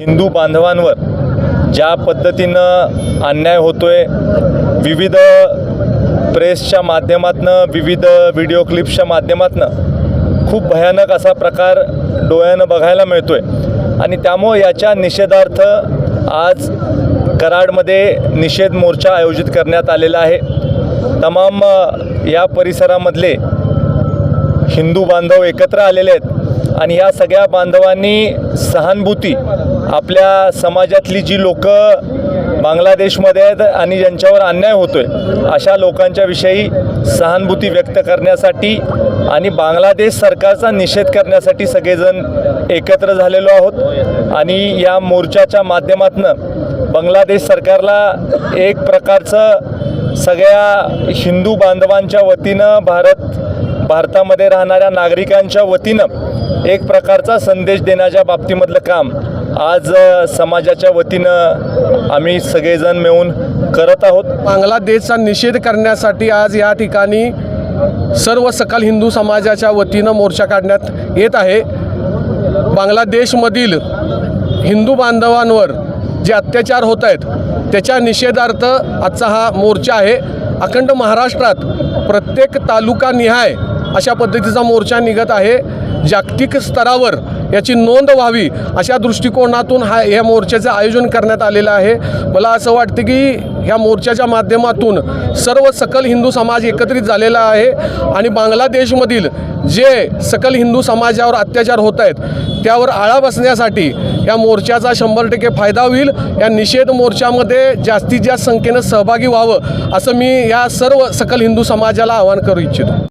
हिंदू बांधवांवर ज्या पद्धतीनं अन्याय होतोय विविध प्रेसच्या माध्यमातनं विविध व्हिडिओ क्लिप्सच्या माध्यमातनं खूप भयानक असा प्रकार डोळ्यानं बघायला मिळतो आहे आणि त्यामुळं याच्या निषेधार्थ आज कराडमध्ये निषेध मोर्चा आयोजित करण्यात आलेला आहे. तमाम या परिसरामधले हिंदू बांधव एकत्र आलेले आहेत. आणि या सगळ्या बांधवांनी सहानुभूती आपल्या समाजातली जी लोक बांगलादेशमध्ये आहेत आणि ज्यांच्यावर अन्याय होतोय अशा लोकांच्या विषयी सहानुभूती व्यक्त करण्यासाठी आणि बांगलादेश सरकारचा निषेध करण्यासाठी सगळेजण एकत्र झालेलो आहोत. आणि या मोर्चाच्या माध्यमातनं बांगलादेश सरकारला एक प्रकारचं सगळ्या हिंदू बांधवांच्या वतीनं भारत भारतामध्ये राहणाऱ्या नागरिकांच्या वतीनं एक प्रकारचा संदेश देण्याच्या बाबतीमधलं काम आज समाजाच्या वतीनं आम्ही सगळेजण मिळून करत आहोत. बांगलादेशचा निषेध करण्यासाठी आज या ठिकाणी सर्व सकल हिंदू समाजाच्या वतीनं मोर्चा काढण्यात येत आहे. बांगलादेशमधील हिंदू बांधवांवर जे अत्याचार होत आहेत त्याच्या निषेधार्थ आजचा हा मोर्चा आहे. अखंड महाराष्ट्रात प्रत्येक तालुका निहाय अशा पद्धतीचा मोर्चा निघत आहे. जागतिक स्तरावर याची नोंद व्हावी अशा दृष्टिकोनातून हा या मोर्चाचं आयोजन करण्यात आलेलं आहे. मला असं वाटतं की ह्या मोर्चाच्या माध्यमातून सर्व सकल हिंदू समाज एकत्रित झालेला आहे आणि बांगलादेशमधील जे सकल हिंदू समाजावर अत्याचार होत आहेत त्यावर आळा बसण्यासाठी या मोर्चाचा शंभर टक्के फायदा होईल. या निषेध मोर्चामध्ये जास्तीत जास्त संख्येनं सहभागी व्हावं असं मी या सर्व सकल हिंदू समाजाला आवाहन करू इच्छितो.